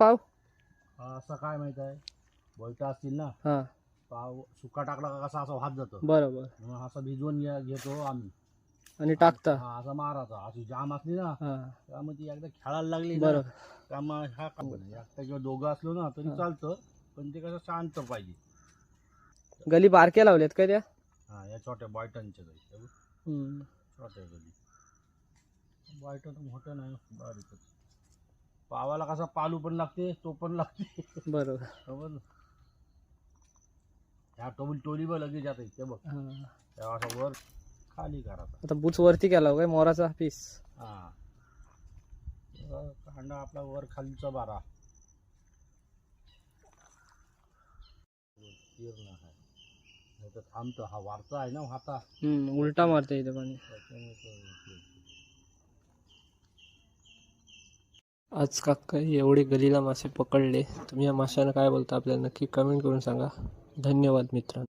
पाव हा, असं काय माहीत आहे? बोलता असतील ना. हा. पाव सुका टाकला का कसा असं वाहत जातं. बरोबर. मग असं भिजवून घ्या- घेतो आम्ही. आणि टाकता. हा असं मारायचा. अशी जाम असली ना हा. त्यामुळे ती एकदा खेळायला लागली ना बरोबर. त्यामुळे हा काम एकटा किंवा दोघं असलो ना तरी हा. चालतं पण ते कसं शांत पाहिजे. गली बारक्या लावल्यात का त्या? हा या छोट्या बॉयटनच्या त्या हम्म. छोट्या गली. बॉयटन मोठं नाही बारीकच. पावाला कसा पालू पण लागते तो पण लागते. बरोबर. समजलं? ह्या टोली टोली बघ लगेच जाते ते बघ. हा. तेव्हा असं वर खाली करायचा आता. बुच वरती केला हो काय मोराचा पीस हा. कांदा आपला वर खालीचा बारा. तीर्ण आहे. नाही तर थांबतं. हा वारचा आहे ना हाता उलटा मारते इथे पाणी. त्याच्यामुळे तो- आज काका एवढे गलीला मासे पकडले. तुम्ही या माशांना काय बोलता? आपल्याला नक्की कमेंट करून सांगा. धन्यवाद मित्रांनो.